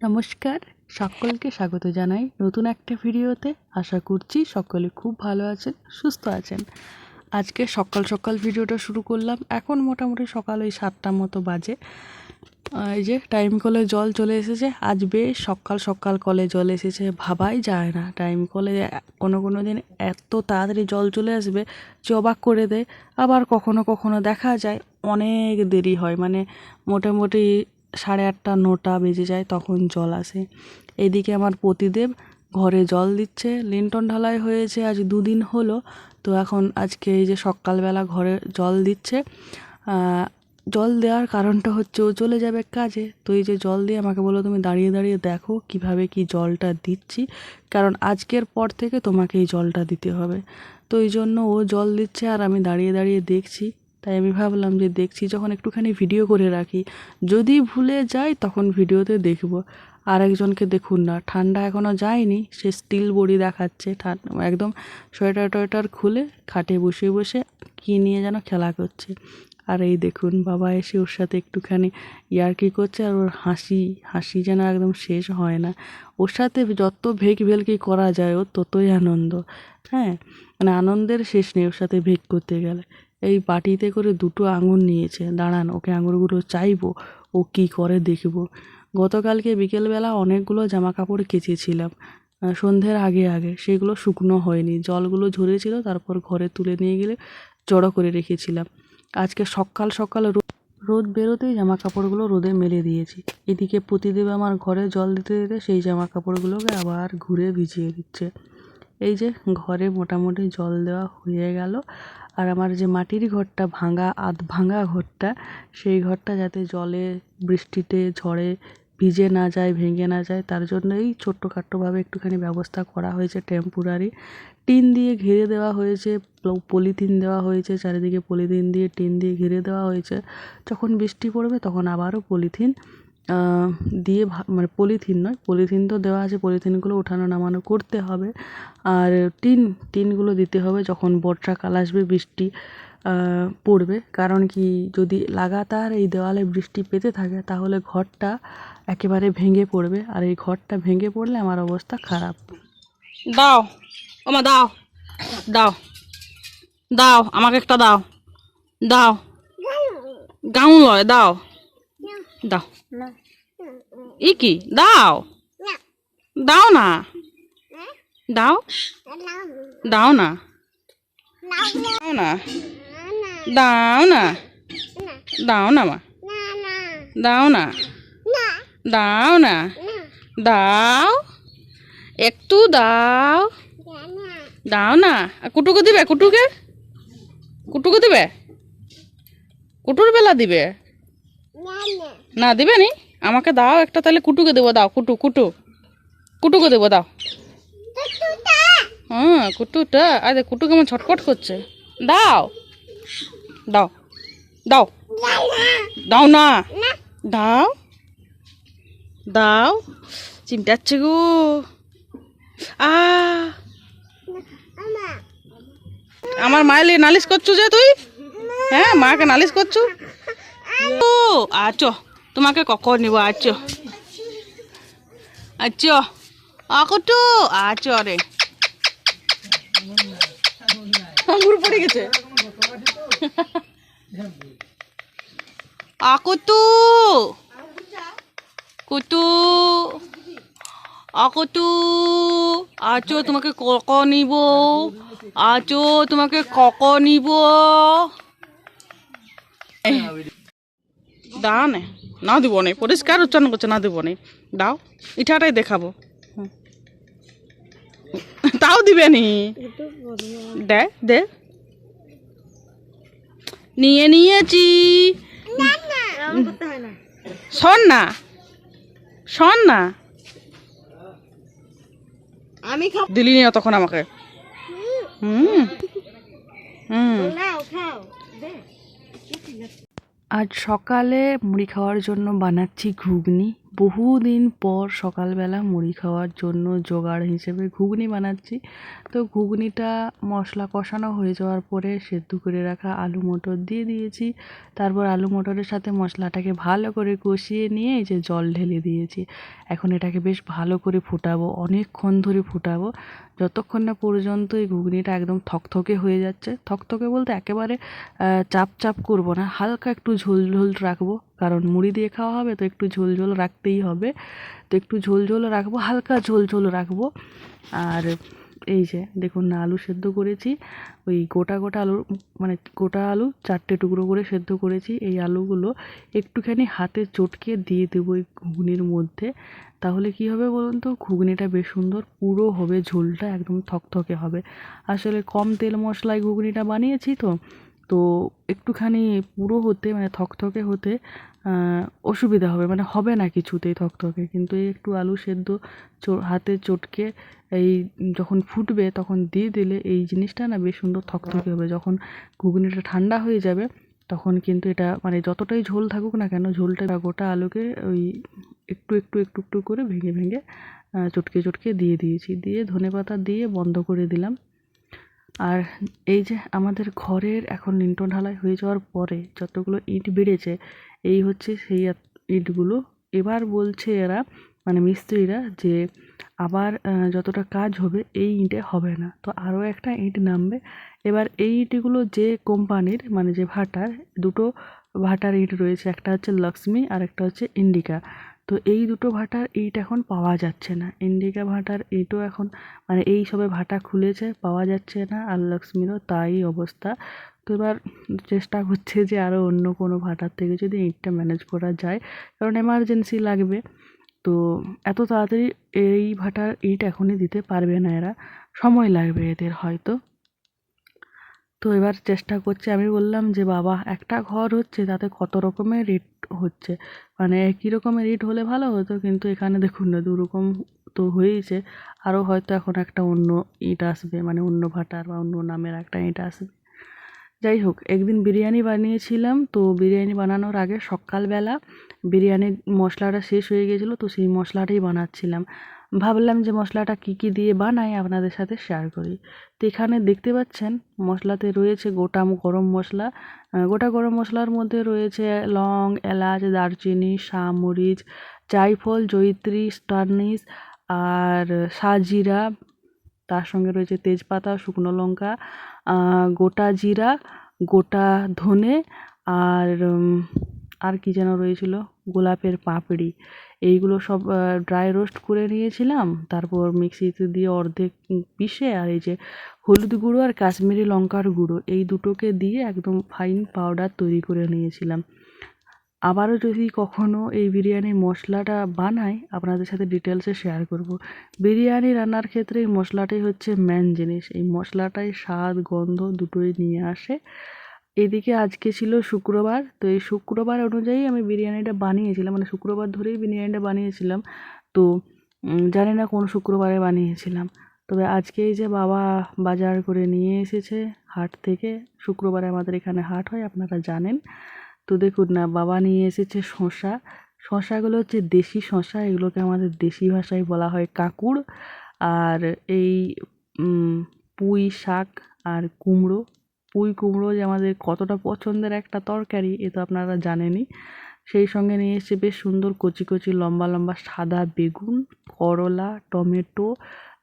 নমস্কার, সকলকে স্বাগত জানাই নতুন একটা ভিডিওতে। আশা করছি সকলে খুব ভালো আছেন, সুস্থ আছেন। আজকে সকাল সকাল ভিডিওটা শুরু করলাম। এখন মোটামুটি সকাল ওই সাতটা মতো বাজে। এই যে টাইম কলে জল চলে এসেছে। আজ বেশ সকাল সকাল কলে জল এসেছে। ভাবাই যায় না। টাইম কলে কোনো কোনো দিন এত তাড়াতাড়ি জল চলে আসবে যে অবাক করে দেয়। আবার কখনো কখনো দেখা যায় অনেক দেরি হয়। মানে মোটামুটি সাড়ে আটটা, নটা বেজে যায়, তখন জল আসে। এদিকে আমার পতিদেব ঘরে জল দিচ্ছে, লিন্টন ঢালাই হয়েছে, আজ দুদিন হলো, তো এখন আজকে এই যে সকালবেলা ঘরে জল দিচ্ছে জল দেওয়ার কারণটা হচ্ছে ও চলে যাবে কাজে। তো এই যে জল দিয়ে আমাকে বলো তুমি দাঁড়িয়ে দাঁড়িয়ে দেখো কীভাবে কি জলটা দিচ্ছি, কারণ আজকের পর থেকে তোমাকে এই জলটা দিতে হবে। তো এই জন্য ও জল দিচ্ছে আর আমি দাঁড়িয়ে দাঁড়িয়ে দেখছি। তাই আমি ভাবলাম যে দেখছি যখন একটুখানি ভিডিও করে রাখি। যদি ভুলে যাই, তখন ভিডিওতে দেখব। আর একজনকে দেখুন না। ঠান্ডা এখনও যায়নি, সে স্টিল বডি দেখাচ্ছে। একদম সোয়েটার টোয়েটার খুলে খাটে বসে বসে কী নিয়ে যেন খেলা করছে। আর এই দেখুন, বাবা এসে ওর সাথে একটুখানি ইয়ার্কি করছে আর ওর হাসি হাসি যেন একদম শেষ হয় না। ওর সাথে যত ভেক ভেলকি করা যায় ওর ততই আনন্দ। হ্যাঁ মানে আনন্দের শেষ নেই ওর সাথে ভেক করতে গেলে। এই বাটিতে করে দুটো আঙুর নিয়েছে। দাঁড়ান, ওকে আঙুরগুলো চাইব, ও কি করে দেখব। গতকালকে বিকেলবেলা অনেকগুলো জামা কাপড় কেচেছিলাম সন্ধ্যের আগে আগে। সেগুলো শুকনো হয়নি। জলগুলো ঝরেছিল, তারপর ঘরে তুলে নিয়ে গেলে জড়ো করে রেখেছিলাম। আজকে সকাল সকাল রোদ বেরোতেই জামা কাপড়গুলো রোদে মেলে দিয়েছি। এদিকে প্রতিদেব আমার ঘরে জল দিতে দিতে সেই জামা কাপড়গুলোকে আবার ঘুরে ভিজিয়ে দিচ্ছে। এই যে, ঘরে মোটামুটি জল দেওয়া হয়ে গেল। আর আমার যে মাটির ঘরটা ভাঙা, আধ ভাঙা ঘরটা, সেই ঘরটা যাতে জলে, বৃষ্টিতে, ঝড়ে ভিজে না যায়, ভেঙে না যায়, তার জন্য এই ছোট্টখাট্টোভাবে একটুখানি ব্যবস্থা করা হয়েছে টেম্পোরারি টিন দিয়ে ঘিরে দেওয়া হয়েছে পলিথিন দেওয়া হয়েছে, চারিদিকে পলিথিন দিয়ে টিন দিয়ে ঘিরে দেওয়া হয়েছে। যখন বৃষ্টি পড়বে তখন আবারও পলিথিন। দিয়ে মানে পলিথিন নয়, পলিথিন তো দেওয়া আছে, পলিথিনগুলো ওঠানো নামানো করতে হবে। আর টিন, টিনগুলো দিতে হবে যখন বর্ষাকাল আসবে, বৃষ্টি পড়বে। কারণ কি, যদি লাগাতার এই দেওয়ালে বৃষ্টি পেতে থাকে, তাহলে ঘরটা একেবারে ভেঙে পড়বে। আর এই ঘরটা ভেঙে পড়লে আমার অবস্থা খারাপ। দাও, ওমা দাও দাও দাও, আমাকে একটা দাও দাও। গাউন লয়, দাও। দাও। ই কি? দাও। দাও না। দাও। দাও না। দাও না। দাও না। দাও না মা। দাও না। দাও না। দাও। একটু দাও। দাও না। কুটুকে দিবে? কুটুকে? কুটুকে দিবে? কুটুর বেলা দিবে? না দেবে নি? আমাকে দাও একটা তাহলে কুটুকে দেবো দাও কুটু কুটু। কুটুকে দেবো দাও। হ্যাঁ কুটুটা। আরে কুটু কেমন ছটপট করছে। দাও। দাও। দাও। দাও না। দাও। দাও। চিমটাচ্ছে গো। আ। আমার মায়ের নালিশ করছ যে তুই? হ্যাঁ মাকে নালিশ করছ? ও আচ্ছা তোমাকে কখন নিব? আচ্ছা। আচ্ছা। আকটু আচ্ছা রে। আঙ্গুর পড়ে গেছে। akutu কুতু akutu আচো তোমাকে কক নিব? আচো তোমাকে কক নিব? দাও নে দিব নে পরিষ্কার উচ্চারণ করছে না দিব নে। দাও ইঠাটাই দেখাবো। তাও দিবে নি? দে দে। নিয়ে নিয়েছি। শোন না শোন না। আমি দিলি না তখন আমাকে। হুম হুম। আজ সকালে মুড়ি খাওয়ার জন্য বানাচ্ছি ঘুগনি। বহুদিন পর সকালবেলা মুড়ি খাওয়ার জন্য জোগাড় হিসেবে ঘুগনি বানাচ্ছি। তো ঘুগনিটা মশলা কষানো হয়ে যাওয়ার পরে সেদ্ধ করে রাখা আলু মটর দিয়ে দিয়েছি। তারপর আলু মটরের সাথে মশলাটাকে ভালো করে কষিয়ে নিয়ে যে জল ঢেলে দিয়েছি। এখন এটাকে বেশ ভালো করে ফুটাবো, অনেকক্ষণ ধরে ফুটাবো। যতক্ষণ না পর্যন্ত এই ঘুগনিটা একদম থকথকে হয়ে যাচ্ছে। থকথকে বলতে একেবারে চাপ চাপ করব না, হালকা একটু ঝোল ঝোল রাখব। কারণ মুড়ি দিয়ে খাওয়া হবে তো একটু ঝোল ঝোল রাখতেই হবে। তো একটু ঝোল ঝোল রাখব, হালকা ঝোল ঝোল রাখব। আর এই যে দেখুন না আলু সেদ্ধ করেছি, ওই গোটা গোটা আলু মানে গোটা আলু চারটে টুকরো করে সেদ্ধ করেছি। এই আলুগুলো একটুখানি হাতে চটকে দিয়ে দেবো ওই ঘুগনির মধ্যে। তাহলে কি হবে বলুন তো? ঘুগনিটা বেশ সুন্দর পুরো হবে, ঝোলটা একদম থকথকে হবে। আসলে কম তেল মশলায় ঘুগনিটা বানিয়েছি তো তো একটুখানি পুরো হতে মানে থকথকে হতে অসুবিধা হবে মানে হবে না কিছুতেই থকথকে। কিন্তু এই একটু আলু সেদ্ধ হাতে চটকে এই যখন ফুটবে তখন দিয়ে দিলে এই জিনিসটা না বেশ সুন্দর থকথকে হবে। যখন ঘুগনিটা ঠান্ডা হয়ে যাবে তখন কিন্তু এটা মানে যতটাই ঝোল থাকুক না কেন, ঝোলটা গোটা আলুকে ওই একটু একটু একটু একটু করে ভেঙে ভেঙে চটকে চটকে দিয়ে দিয়েছি। দিয়ে ধনেপাতা দিয়ে বন্ধ করে দিলাম। আর এই যে আমাদের ঘরের এখন লিন্টন ঢালাই হয়ে যাওয়ার পরে যতগুলো ইট বেড়েছে, এই হচ্ছে সেই ইটগুলো। এবার বলছে এরা মানে মিস্ত্রিরা যে আবার যতটা কাজ হবে এই ইটে হবে না। তো আরও একটা ইট নামবে। এবার এই ইটগুলো যে কোম্পানির মানে যে ভাটার, দুটো ভাটার ইট রয়েছে। একটা হচ্ছে লক্ষ্মী আর একটা হচ্ছে ইন্ডিকা। তো এই দুটো ভাটার ইট এখন পাওয়া যাচ্ছে না। ইন্ডিকা ভাটার ইটও এখন মানে এই সবে ভাটা খুলেছে, পাওয়া যাচ্ছে না আর লক্ষ্মীরও তাই অবস্থা। তো এবার চেষ্টা করছে যে আরও অন্য কোনো ভাটার থেকে যদি ইটটা ম্যানেজ করা যায়, কারণ এমার্জেন্সি লাগবে। তো এত তাড়াতাড়ি এই ভাটার ইট এখনই দিতে পারবে না এরা। সময় লাগবে এদের হয়তো। তো এবার চেষ্টা করছে। আমি বললাম যে, বাবা, একটা ঘর হচ্ছে, তাতে কত রকমের রেট হচ্ছে? মানে একই রকমের রেট হলে ভালো হতো, কিন্তু এখানে দেখুন না, দু রকম তো হয়েইছে। আরও হয়তো এখন একটা অন্য ইট আসবে মানে অন্য ভাটার বা অন্য নামের একটা ইট আসবে। যাই হোক, একদিন বিরিয়ানি বানিয়েছিলাম, তো বিরিয়ানি বানানোর আগে সকালবেলা বিরিয়ানির মশলাটা শেষ হয়ে গিয়েছিল তো সেই মশলাটাই বানাচ্ছিলাম। ভাবলাম যে মশলাটা কী কী দিয়ে বানাই আপনাদের সাথে শেয়ার করি। তো এখানে দেখতে পাচ্ছেন, মশলাতে রয়েছে গোটা গরম মশলা। গোটা গরম মশলার মধ্যে রয়েছে লং, এলাচ, দারচিনি মরিচ জায়ফল, জয়িত্রী, স্টারনিস আর সাজিরা। তার সঙ্গে রয়েছে তেজপাতা, শুকনো লঙ্কা গোটা জিরা, গোটা ধনে আর আর কি যেন রয়েছিল, গোলাপের পাপড়ি। এইগুলো সব ড্রাই রোস্ট করে নিয়েছিলাম। তারপর মিক্সিতে দিয়ে অর্ধেক পিষে আর এই যে হলুদ গুঁড়ো আর কাশ্মীরি লঙ্কার গুঁড়ো, এই দুটোকে দিয়ে একদম ফাইন পাউডার তৈরি করে নিয়েছিলাম। আবারও যদি কখনও এই বিরিয়ানির মশলাটা বানাই, আপনাদের সাথে ডিটেলসে শেয়ার করব। বিরিয়ানি রান্নার ক্ষেত্রে এই মশলাটাই হচ্ছে মেন জিনিস। এই মশলাটাই স্বাদ, গন্ধ দুটোই নিয়ে আসে। এদিকে আজকে ছিল শুক্রবার, তো এই শুক্রবার অনুযায়ী আমি বিরিয়ানিটা বানিয়েছিলাম মানে শুক্রবার ধরেই বিরিয়ানিটা বানিয়েছিলাম। তো জানি না কোন শুক্রবারে বানিয়েছিলাম। তবে আজকে এই যে বাবা বাজার করে নিয়ে এসেছে হাট থেকে, শুক্রবারে আমাদের এখানে হাট হয়, আপনারা জানেন। তো দেখুন না, বাবা নিয়ে এসেছে শশা শশাগুলো হচ্ছে দেশি শসা, এগুলোকে আমাদের দেশি ভাষায় বলা হয় কাকুড়। আর এই পুঁই শাক আর কুমড়ো পুঁই কুমড়ো যে আমাদের কতটা পছন্দের একটা তরকারি, এ তো আপনারা জানেনই। সেই সঙ্গে নিয়ে এসেছে বেশ সুন্দর কচি কচি লম্বা লম্বা সাদা বেগুন, করলা, টমেটো,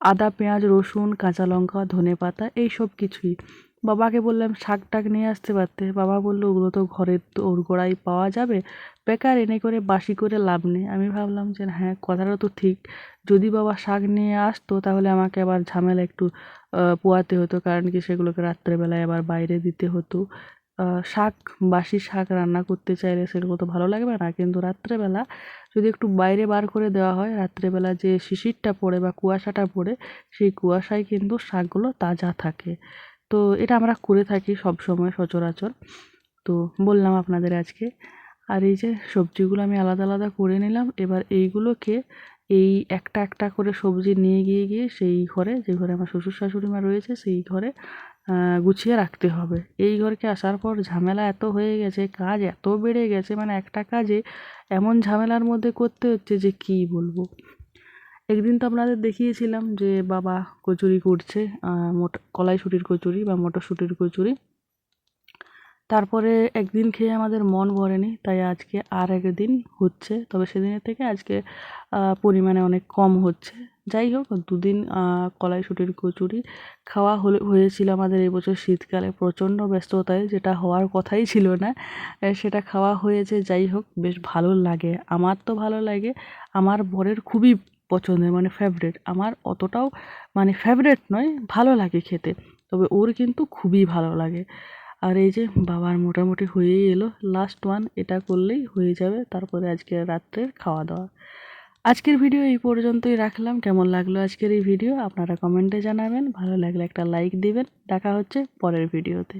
আদা, পেঁয়াজ, রসুন, কাঁচা লঙ্কা ধনে পাতা এইসব কিছুই। বাবাকে বললাম শাক টাক নিয়ে আসতে পারতে? বাবা বলল, ওগুলো তো ঘরের ওর গোড়ায় পাওয়া যাবে। বেকার এনে করে বাসি করে লাভ নেই। আমি ভাবলাম যে হ্যাঁ কথাটা তো ঠিক। যদি বাবা শাক নিয়ে আসতো, তাহলে আমাকে আবার ঝামেলা একটু পোয়াতে হতো। কারণ কি, সেগুলোকে রাত্রেবেলায় আবার বাইরে দিতে হতো। শাক, বাসি শাক রান্না করতে চাইলে সেগুলো তো ভালো লাগবে না। কিন্তু রাত্রেবেলা যদি একটু বাইরে বার করে দেওয়া হয়, রাত্রেবেলা যে শিশিরটা পড়ে বা কুয়াশাটা পড়ে, সেই কুয়াশায় কিন্তু শাকগুলো তাজা থাকে। তো এটা আমরা করে থাকি সব সময় সচরাচর। তো বললাম আপনাদের আজকে, আর এই যে সবজিগুলো আমি আলাদা আলাদা করে নিলাম, এবার এইগুলোকে এই একটা একটা করে সবজি নিয়ে গিয়ে গিয়ে সেই ঘরে, যে ঘরে আমার শ্বশুর শাশুড়ি মা রয়েছে, সেই ঘরে গুছিয়ে রাখতে হবে। এই ঘরকে আসার পর ঝামেলা এত হয়ে গেছে, কাজ এত বেড়ে গেছে মানে একটা কাজে এমন ঝামেলার মধ্যে করতে হচ্ছে যে কী বলব? একদিন তো আপনাদের দেখিয়েছিলাম যে বাবা কচুরি করছে মোট কলাইশুটির কচুরি বা মটরশুঁটির কচুরি। তারপরে একদিন খেয়ে আমাদের মন ভরেনি, তাই আজকে আর একদিন হচ্ছে। তবে সেদিনের থেকে আজকে পরিমাণে অনেক কম হচ্ছে। যাই হোক, দুদিন কলাইশুটির কচুরি খাওয়া হলে, হয়েছিল আমাদের এবছর শীতকালে প্রচণ্ড ব্যস্ততায়, যেটা হওয়ার কথাই ছিল না। সেটা খাওয়া হয়েছে, যাই হোক, বেশ ভালো লাগে। আমার তো ভালো লাগে, আমার বরের খুবই পছন্দের মানে ফেভারিট আমার অতটাও মানে ফেভারিট নয়, ভালো লাগে খেতে। তবে ওর কিন্তু খুবই ভালো লাগে। আর এই যে বাবার মোটামুটি হয়েই এলো লাস্ট ওয়ান এটা করলেই হয়ে যাবে। তারপরে আজকে রাত্রের খাওয়া দাওয়া আজকের ভিডিও এই পর্যন্তই রাখলাম। কেমন লাগল আজকের এই ভিডিও আপনারা কমেন্টে জানাবেন। ভালো লাগলে একটা লাইক দিবেন। দেখা হচ্ছে পরের ভিডিওতে